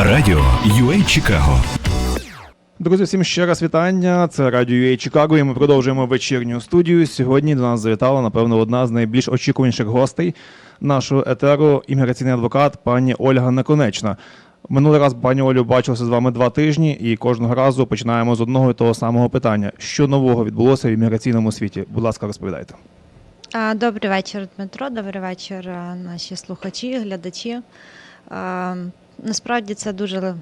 Радіо UA Чикаго Друзі, всім ще раз вітання. Це Радіо UA Чикаго, і ми продовжуємо вечірню студію. Сьогодні до нас завітала, напевно, одна з найбільш очікуваніших гостей нашого етеру, імміграційний адвокат пані Ольга Неконечна. Минулий раз пані Олю бачилися з вами два тижні, і кожного разу починаємо з одного і того самого питання: що нового відбулося в імміграційному світі? Будь ласка, розповідайте. Добрий вечір, Дмитро. Добрий вечір, наші слухачі, глядачі. Насправді це дуже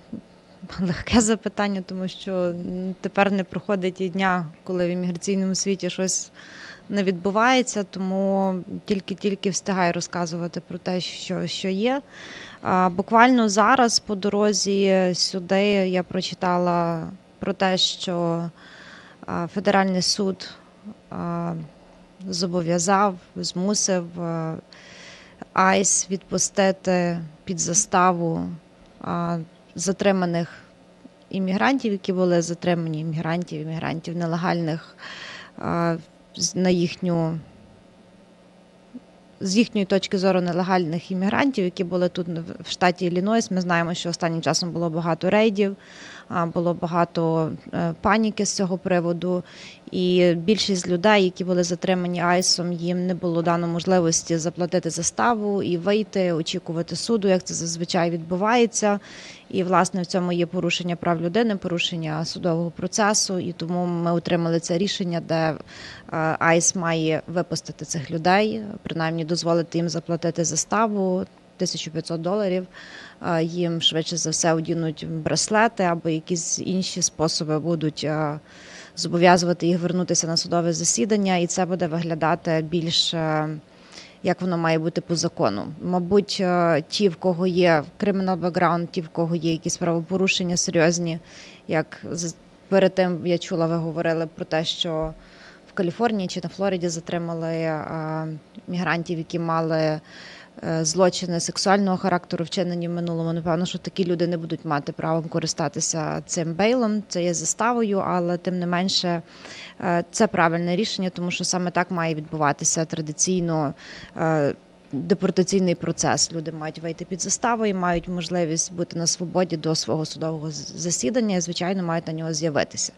легке запитання, тому що тепер не проходить і дня, коли в імміграційному світі щось не відбувається, тому тільки-тільки встигаю розказувати про те, що, що є. А, Буквально зараз по дорозі сюди я прочитала про те, що федеральний суд зобов'язав, змусив АЙС відпустити під заставу затриманих іммігрантів, які були затримані іммігрантів, іммігрантів нелегальних на їхню. З їхньої точки зору нелегальних іммігрантів, які були тут в- штаті Іллінойс. Ми знаємо, що останнім часом було багато рейдів, було багато е, паніки з цього приводу. І більшість людей, які були затримані айсом, їм не було дано можливості заплатити заставу і вийти, очікувати суду, як це зазвичай відбувається. І власне в цьому є порушення прав людини, порушення судового процесу. І тому ми отримали це рішення, де е, айс має випустити цих людей, принаймні дозволити їм заплатити заставу 1500 доларів. Е, Їм швидше за все одінуть браслети або якісь інші способи будуть. е, зобов'язувати їх вернутися на судове засідання, і це буде виглядати більш як воно має бути по закону. Мабуть, е, ті, в кого є кримінал бекграунд, ті, в кого є якісь правопорушення серйозні, як перед тим я чула, ви говорили про те, що в Каліфорнії чи на Флориді затримали е, мігрантів, які мали. Е, Злочини сексуального характеру вчинені в минулому. Напевно, що такі люди не будуть мати правом користатися цим бейлом. Це є заставою, але тим не менше е, це правильне рішення, тому що саме так має відбуватися традиційно. е, Депортаційний процес люди мають вийти під заставу і мають можливість бути на свободі до свого судового засідання і, звичайно, мають на нього з'явитися.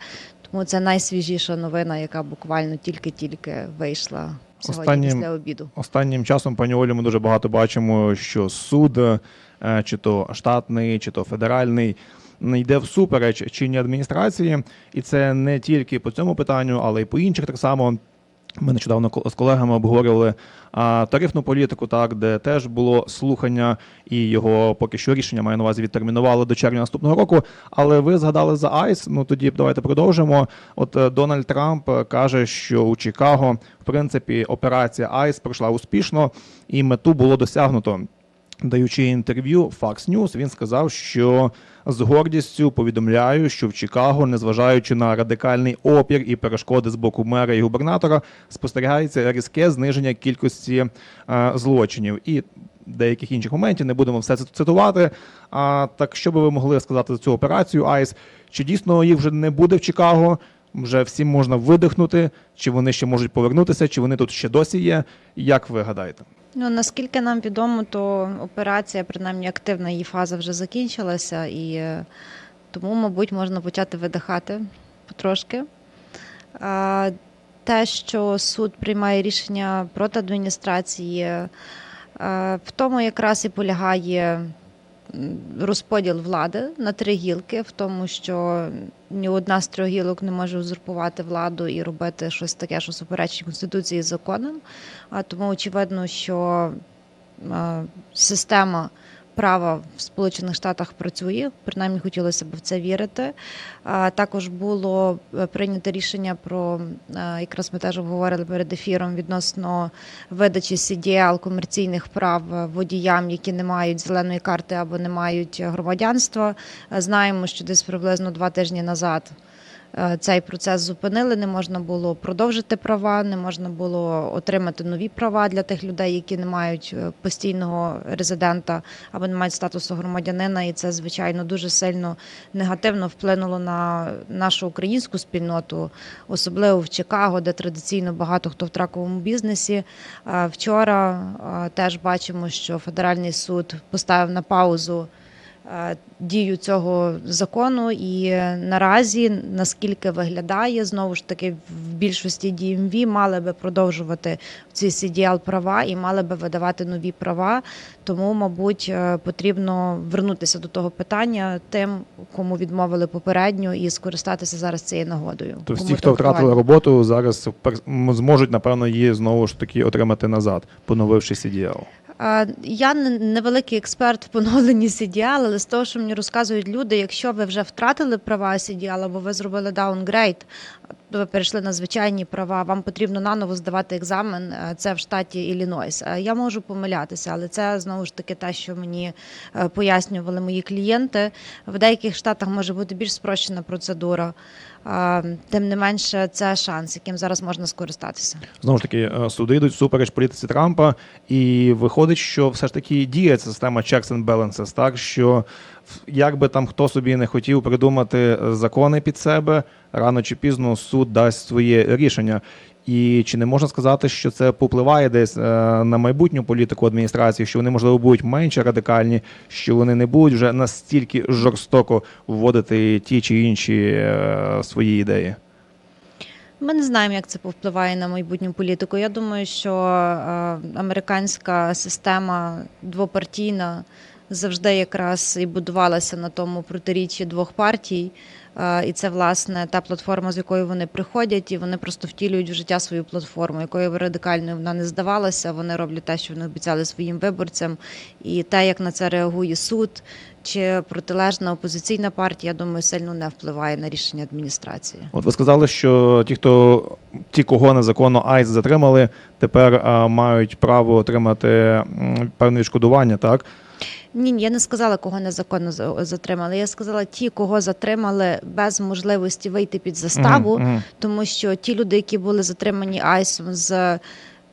Тому це найсвіжіша новина, яка буквально тільки-тільки вийшла сьогодні Останнім- після обіду. Останнім часом, пані Олю, ми дуже багато бачимо, що суд, е, чи то штатний, чи то федеральний, Не йде всупереч чинній адміністрації, і це не тільки по цьому питанню, але й по інших так само. Ми нещодавно з колегами обговорювали а, тарифну політику, так де теж було слухання, і його поки що рішення маю на увазі відтермінували до червня наступного року. Але ви згадали за Айс. Ну тоді давайте продовжимо. От е, Дональд Трамп е, каже, що у Чикаго в принципі операція Айс пройшла успішно, і мету було досягнуто. Даючи інтерв'ю Fox News, він сказав, що з гордістю повідомляю, що в Чикаго, незважаючи на радикальний опір і перешкоди з боку мера і губернатора, спостерігається різке зниження кількості е, злочинів і деяких інших моментів. Не будемо все це цитувати. А так, що би ви могли сказати за цю операцію Айс? Чи дійсно їх вже не буде в Чикаго? Вже всім можна видихнути, чи вони ще можуть повернутися, чи вони тут ще досі є? Як ви гадаєте? Ну наскільки нам відомо, то операція, принаймні активна її фаза вже закінчилася, і е, тому, мабуть, можна почати видихати потрошки. Те, що суд приймає рішення проти адміністрації, е, в тому якраз і полягає розподіл влади на три гілки, в тому, що ні одна з трьох гілок не може узурпувати владу і робити щось таке, що суперечить конституції і законам. А тому очевидно, що е, система права в Сполучених Штатах працює. Принаймні хотілося б в це вірити. Також було е, прийнято рішення про е, якраз ми теж обговорили перед ефіром відносно видачі CDL комерційних прав водіям, які не мають зеленої карти або не мають громадянства. Е, Знаємо, що десь приблизно два тижні назад цей процес зупинили. Не можна було продовжити права, не можна було отримати нові права для тих людей, які не мають е, постійного резидента або не мають статусу громадянина. І це звичайно дуже сильно негативно вплинуло на нашу українську спільноту, особливо в Чикаго, де традиційно багато хто в траковому бізнесі. Е, Вчора е, теж бачимо, що федеральний суд поставив на паузу е, дію цього закону. І е, наразі, наскільки виглядає, знову ж таки, в більшості DMV мали би продовжувати ці CDL права і мали би видавати нові права. Тому, мабуть, е, потрібно вернутися до того питання тим, кому відмовили попередньо, і скористатися зараз цією нагодою. Тобто ті, хто втратили роботу, зараз зможуть, напевно, її знову ж таки отримати назад, поновивши CDL. Я не- невеликий експерт в поновленні CDL, але з того, що мені розказують люди, якщо ви вже втратили права CDL або ви зробили даунгрейд, ви перейшли на звичайні права, вам потрібно наново здавати екзамен. е, Це в штаті Іллінойс. Е, Я можу помилятися, але це знову ж таки те, що мені е, пояснювали мої клієнти. В деяких штатах може бути більш спрощена процедура. Тим не менше, це шанс, яким зараз можна скористатися. Знову ж таки, е, суди йдуть супереч політиці Трампа, і виходить, що все ж таки діє ця система checks and balances, так що як би там хто собі не хотів придумати закони під себе, рано чи пізно суд дасть своє рішення. І чи не можна сказати, що це попливає десь е, на майбутню політику адміністрації, що вони можливо будуть менше радикальні, що вони не будуть вже настільки жорстоко вводити ті чи інші е, свої ідеї? Ми не знаємо, як це повпливає на майбутню політику. Я думаю, що е, американська система двопартійна завжди якраз і будувалася на тому протиріччі двох партій. І це власне та платформа, з якою вони приходять, і вони просто втілюють в життя свою платформу, якою би радикальною вона не здавалася. Вони роблять те, що вони обіцяли своїм виборцям, і те, як на це реагує суд чи протилежна опозиційна партія, я думаю, сильно не впливає на рішення адміністрації. От ви сказали, що ті, хто ті, кого незаконно АЙС затримали, тепер а, мають право отримати певне відшкодування, так? Ні, я не сказала, кого незаконно за- затримали. Я сказала ті, кого затримали без можливості вийти під заставу, mm -hmm. тому що ті люди, які були затримані айсом з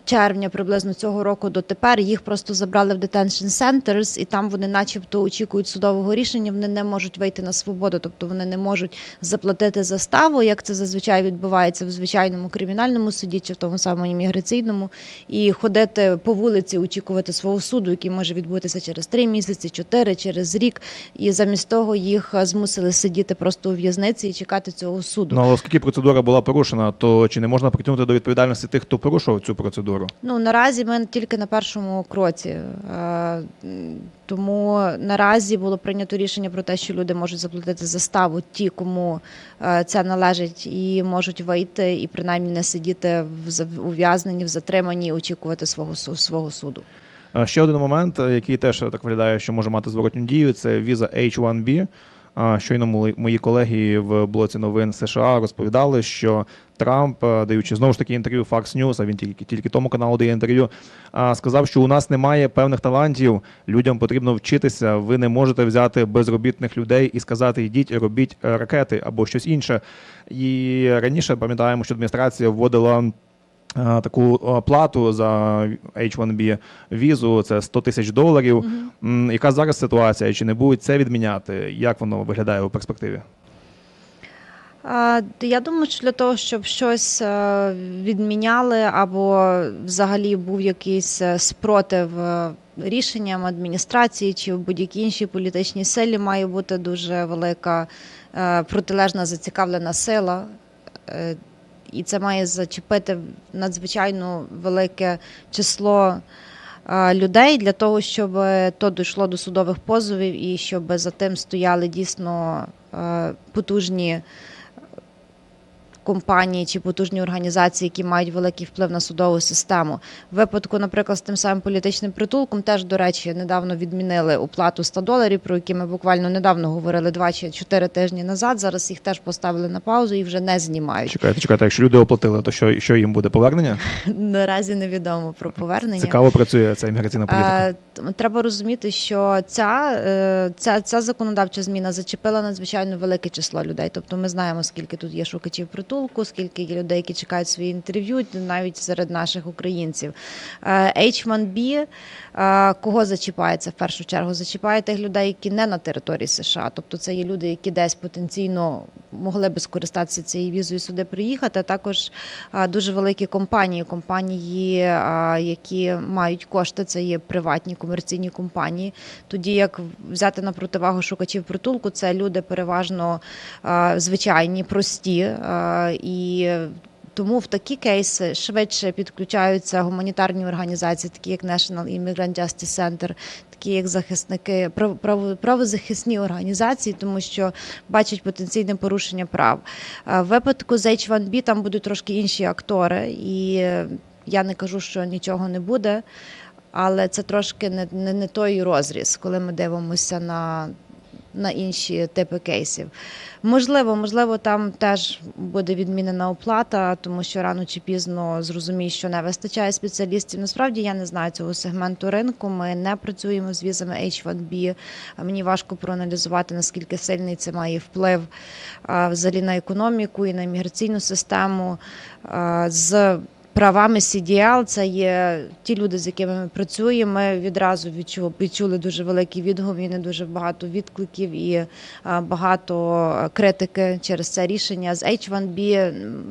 червня приблизно цього року до тепер, їх просто забрали в detention centers, і там вони, начебто, очікують судового рішення. Вони не можуть вийти на свободу, тобто вони не можуть заплатити заставу, як це зазвичай відбувається в звичайному кримінальному суді чи в тому самому імміграційному, і ходити по вулиці, очікувати свого суду, який може відбутися через три місяці, чотири, через рік. І замість того їх е, змусили сидіти просто у в'язниці і чекати цього суду. Ну, оскільки процедура була порушена, то чи не можна притягнути до відповідальності тих, хто порушував цю процедуру? Ну наразі ми тільки на першому кроці. Е, Тому наразі було прийнято рішення про те, що люди можуть заплатити заставу ті, кому е, це належить, і можуть вийти і принаймні не сидіти в ув'язненні, в затриманні, і очікувати свого су- свого суду. Ще один момент, е, який теж так виглядає, що може мати зворотню дію, це віза H1B. Щойно мої- колеги в блоці новин США розповідали, що Трамп, е, даючи знову ж таки інтерв'ю Fox News, а він тільки тільки тому каналу дає інтерв'ю, сказав, що у нас немає певних талантів, людям потрібно вчитися. Ви не можете взяти безробітних людей і сказати, йдіть, робіть е, ракети або щось інше. І раніше пам'ятаємо, що адміністрація вводила. Е, Таку е, плату за H1B візу це 100 тисяч доларів. М, Яка зараз ситуація? Чи не будуть це відміняти? Як воно виглядає у перспективі? Я думаю, що для того, щоб щось е, відміняли або взагалі був якийсь спротив рішенням адміністрації чи в будь-якій іншій політичній силі, має бути дуже велика протилежна зацікавлена сила. І це має зачепити надзвичайно велике число людей для того, щоб то дійшло до судових позовів і щоб за тим стояли дійсно потужні компанії чи потужні організації, які мають великий вплив на судову систему. В випадку, наприклад, з тим самим політичним притулком, теж, до речі, недавно відмінили оплату 100 доларів, про які ми буквально недавно говорили два чи чотири тижні назад. Зараз їх теж поставили на паузу і вже не знімають. Чекайте, чекайте, якщо люди оплатили, то що, що їм буде повернення? Наразі невідомо про повернення. Цікаво працює ця імміграційна політика. Е, Треба розуміти, що ця, е, ця, ця законодавча зміна зачепила надзвичайно велике число людей. Тобто ми знаємо, скільки тут є шукачів притулку. Притулку, скільки є людей, які чекають свої інтерв'ю, навіть серед наших українців. Е, H1B, е, кого зачіпається в першу чергу? Зачіпає тих людей, які не на території США. Тобто це є люди, які десь потенційно могли би скористатися цією візою сюди приїхати. А також е, дуже великі компанії, компанії, які мають кошти, це є приватні комерційні компанії. Тоді як взяти на противагу шукачів притулку, це люди переважно звичайні, прості і. Тому в такі кейси швидше підключаються гуманітарні організації, такі як National Immigrant Justice Center, такі як захисники, прав- правозахисні організації, тому що бачать потенційне порушення прав. В випадку з H1B там будуть трошки інші актори, і я не кажу, що нічого не буде, але це трошки не, не, не той розріз, коли ми дивимося на, на інші типи кейсів. Можливо, можливо, там теж буде відмінена оплата, тому що рано чи пізно зрозуміють, що не вистачає спеціалістів. Насправді я не знаю цього сегменту ринку. Ми не працюємо з візами H1B. Мені важко проаналізувати, наскільки сильний це має вплив взагалі на економіку і на імміграційну систему. З правами CDL це є ті люди, з якими ми працюємо. Ми відразу відчули, відчули дуже великий відгук, дуже багато відкликів і а, багато критики через це рішення. З H1B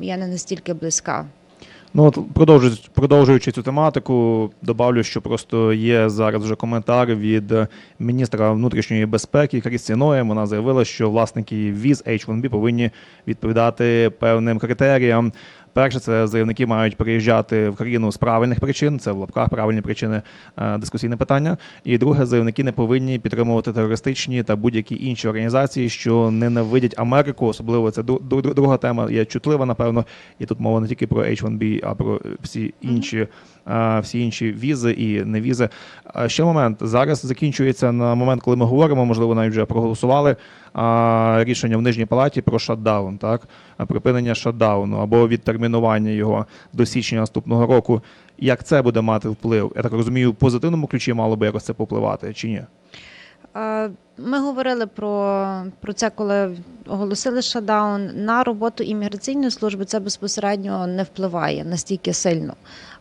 я не настільки близька. Ну от продовжуючи, продовжуючи цю тематику, добавлю, що просто є зараз вже коментар від е, міністра внутрішньої безпеки Крісті Ноєм. Вона заявила, що власники віз H1B повинні відповідати певним критеріям. Перше, це заявники мають приїжджати в країну з правильних причин, це в лапках правильні причини е, дискусійне питання. І друге, заявники не повинні підтримувати терористичні та будь-які інші організації, що ненавидять Америку. Особливо це дру- дру- друга тема є чутлива, напевно. І тут мова не тільки про H1B, а про всі інші, е, всі інші візи і не візи. Ще момент зараз закінчується на момент, коли ми говоримо, можливо, навіть вже проголосували рішення в нижній палаті про шатдаун, так припинення шатдауну або відтермінування його до січня наступного року. Як це буде мати вплив? Я так розумію, в позитивному ключі мало би якось це попливати чи ні? Ми говорили про, про це, коли оголосили шатдаун. На роботу імміграційної служби це безпосередньо не впливає настільки сильно.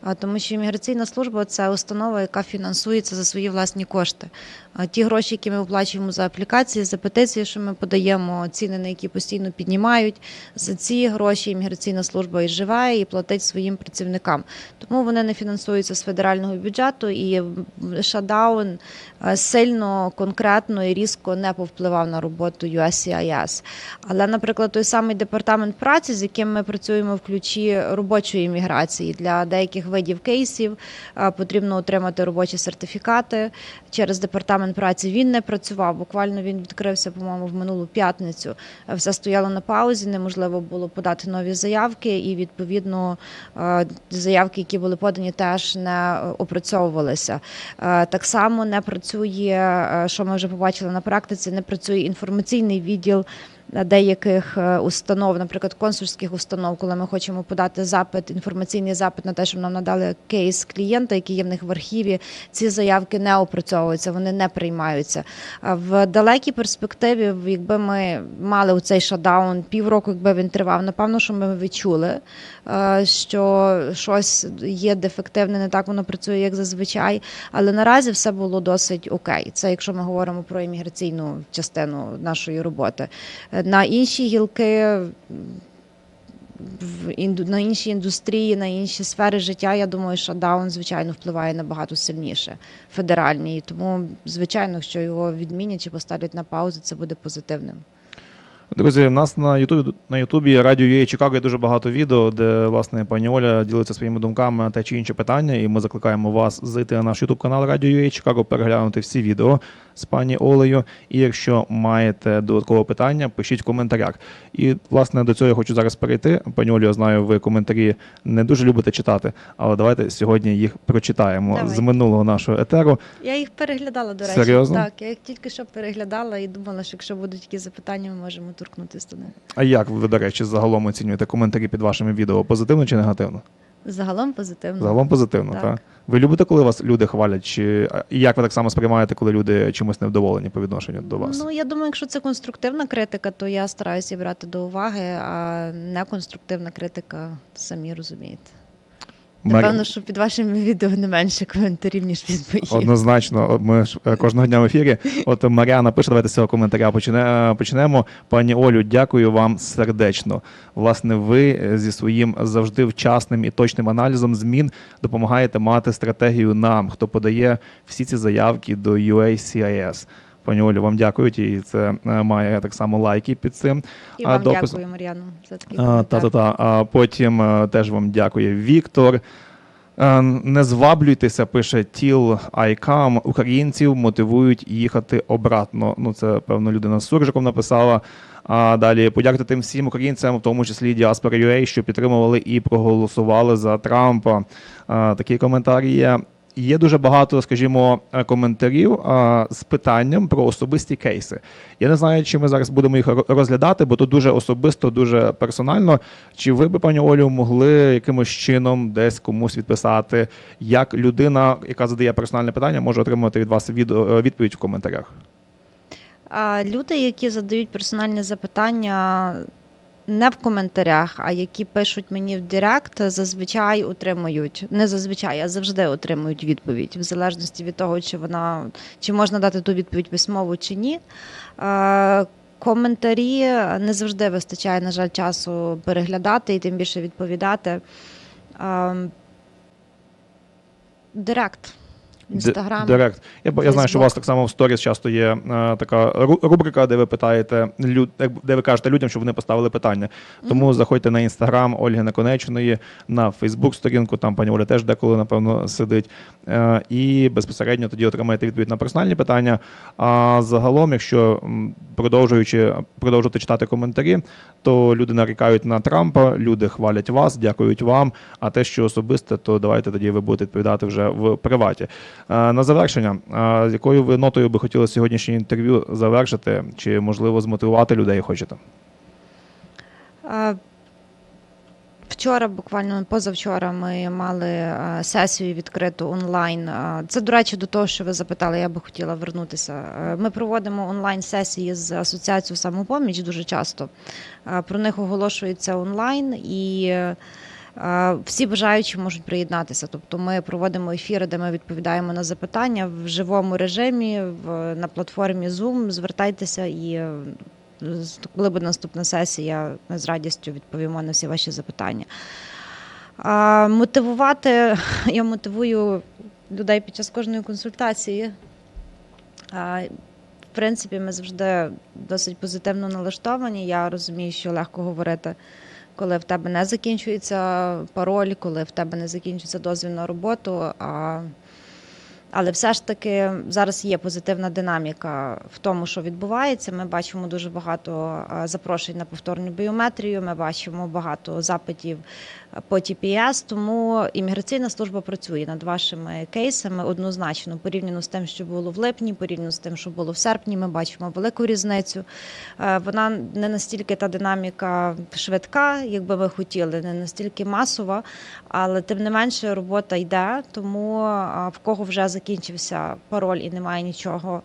А Тому що імміграційна служба це установа, яка фінансується за свої власні кошти. А Ті гроші, які ми оплачуємо за аплікації, за петиції, що ми подаємо, ціни на які постійно піднімають. За ці гроші імміграційна служба і живе і платить своїм працівникам. Тому вони не фінансуються з федерального бюджету, і шатдаун сильно конкретно і різко не повпливав на роботу USCIS. Але, наприклад, той самий департамент праці, з яким ми працюємо в ключі робочої імміграції для деяких видів кейсів, е, потрібно отримати робочі сертифікати. Через департамент праці він не працював. Буквально він відкрився, по-моєму, в минулу п'ятницю. Е, Все стояло на паузі, неможливо було подати нові заявки, і відповідно е, заявки, які були подані, теж не опрацьовувалися. Так само не працює, що ми вже побачили на практиці, не працює інформаційний відділ деяких е, установ, наприклад, консульських установ, коли ми хочемо подати запит, інформаційний запит на те, щоб нам надали кейс клієнта, який є в них в архіві. Ці заявки не опрацьовуються, вони не приймаються. В далекій перспективі, якби ми мали у цей шатдаун півроку, якби він тривав, напевно, що ми відчули, е, що щось є дефективне, не так воно працює, як зазвичай. Але наразі все було досить окей. Це якщо ми говоримо про імміграційну частину нашої роботи. На інші гілки. В інду на інші індустрії, на інші сфери життя, я думаю, що даун, звичайно, впливає набагато сильніше федеральні. І Тому, звичайно, якщо його відмінять чи поставлять на паузу, це буде позитивним. Друзі, в нас на Ютубі на Ютубі Радіо UA Чикаго є дуже багато відео, де власне пані Оля ділиться своїми думками на те чи інше питання. І ми закликаємо вас зайти на наш Ютуб канал Радіо UA Чикаго, переглянути всі відео з пані Олею. І якщо маєте додаткове питання, пишіть в коментарях. І власне до цього я хочу зараз перейти. Пані Олю, я знаю, ви коментарі не дуже любите читати, але давайте сьогодні їх прочитаємо Давай. з минулого нашого етеру. Я їх переглядала, до речі. Серйозно? Так, я їх тільки що переглядала і думала, що якщо будуть такі запитання, ми можемо торкнутися до них. А як ви, до речі, загалом оцінюєте коментарі під вашими відео? Позитивно чи негативно? Загалом позитивно. Загалом позитивно, так. Так. Ви любите, коли вас люди хвалять? Чи і як ви так само сприймаєте, коли люди чимось невдоволені по відношенню до вас? Ну, я думаю, якщо це конструктивна критика, то я стараюся брати до уваги, а неконструктивна критика, самі розумієте. Напевно, що під вашими відео не менше коментарів, ніж під моїм. Однозначно, ми ж е, кожного дня в ефірі. От Маріана пише, давайте з цього коментаря почне- е, почнемо. Пані Олю, дякую вам сердечно. Власне, ви е, зі своїм завжди вчасним і точним аналізом змін допомагаєте мати стратегію нам, хто подає всі ці заявки до UACIS. Пані Олю, вам дякують, і це е, має так само лайки під цим. І вам допис- дякую, Мар'яно, за такий коментар. Та-та-та. А потім е, теж вам дякує Віктор. Е, Не зваблюйтеся, пише Тіл Айкам. Українців мотивують їхати обратно. Ну, це, певно, людина з суржиком написала. А далі подякувати тим всім українцям, в тому числі Діаспора UA, що підтримували і проголосували за Трампа. А, Такі коментарі є. Є дуже багато, скажімо, е, коментарів а, з питанням про особисті кейси. Я не знаю, чи ми зараз будемо їх розглядати, бо тут дуже особисто, дуже персонально. Чи ви би, пані Олю, могли якимось чином десь комусь відписати, як людина, яка задає персональне питання, може отримати від вас відео- е, відповідь в коментарях? Люди, які задають персональні запитання не в коментарях, а які пишуть мені в Директ, зазвичай отримують, не зазвичай, а завжди отримують відповідь, в залежності від того, чи вона чи можна дати ту відповідь письмову чи ні. Е, Коментарі не завжди вистачає, на жаль, часу переглядати і тим більше відповідати. Е, Директ. Інстаграм. Директ. Я, я знаю, що у вас так само в сторіс часто є е, така рубрика, де ви питаєте люд, де ви кажете людям, щоб вони поставили питання. Тому заходьте на інстаграм Ольги Наконечної, на Фейсбук сторінку, там пані Оля теж деколи, напевно, сидить. Е, і безпосередньо тоді отримаєте відповідь на персональні питання. А загалом, якщо продовжуючи продовжувати читати коментарі, то люди нарікають на Трампа, люди хвалять вас, дякують вам. А те, що особисте, то давайте тоді ви будете відповідати вже в приваті. Е, На завершення, е, з якою ви нотою би хотіли сьогоднішнє інтерв'ю завершити, чи можливо змотивувати людей хочете? Е, Вчора, буквально позавчора, ми мали сесію відкриту онлайн. Це, до речі, до того, що ви запитали, я би хотіла вернутися. Ми проводимо онлайн сесії з асоціацією самопоміч дуже часто. Про них оголошується онлайн і. Всі бажаючі можуть приєднатися. Тобто ми проводимо ефіри, де ми відповідаємо на запитання в живому режимі, на платформі Zoom. Звертайтеся і е, коли буде наступна сесія, ми з радістю відповімо на всі ваші запитання. Мотивувати, я мотивую людей під час кожної консультації. В принципі, ми завжди досить позитивно налаштовані. Я розумію, що легко говорити, коли в тебе не закінчується пароль, коли в тебе не закінчується дозвіл на роботу. А, але все ж таки зараз є позитивна динаміка в тому, що відбувається. Ми бачимо дуже багато е, запрошень на повторну біометрію. Ми бачимо багато запитів е, по TPS, Тому імміграційна служба працює над вашими кейсами однозначно порівняно з тим, що було в липні, порівняно з тим, що було в серпні. Ми бачимо велику різницю. Е, Вона не настільки та динаміка швидка, як би ми хотіли, не настільки масова, але тим не менше робота йде. Тому в кого вже закінчився пароль і немає нічого.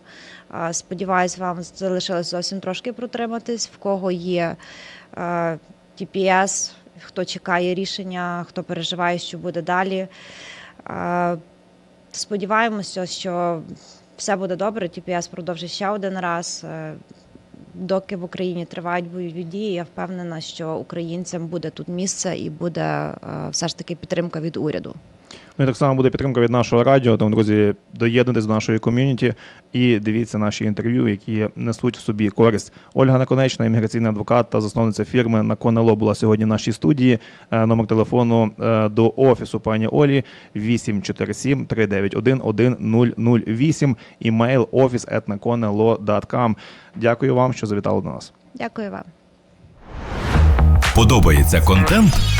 Сподіваюсь, вам залишилось зовсім трошки протриматись. В кого є TPS, хто чекає рішення, хто переживає, що буде далі. Сподіваємося, що все буде добре. TPS продовжить ще один раз. Е, Доки в Україні тривають бойові дії, я впевнена, що українцям буде тут місце і буде е, все ж таки підтримка від уряду. Ну і так само буде підтримка від нашого радіо. Тому, друзі, доєднуйтесь до нашої ком'юніті і дивіться наші інтерв'ю, які несуть в собі користь. Ольга Наконечна, імміграційний адвокат та засновниця фірми Наконело була сьогодні в нашій студії. Е, Номер телефону е, до офісу пані Олі 847 391 1008 імейл office.nakonelo.com. Дякую вам, що завітали до нас. Дякую вам. Подобається контент?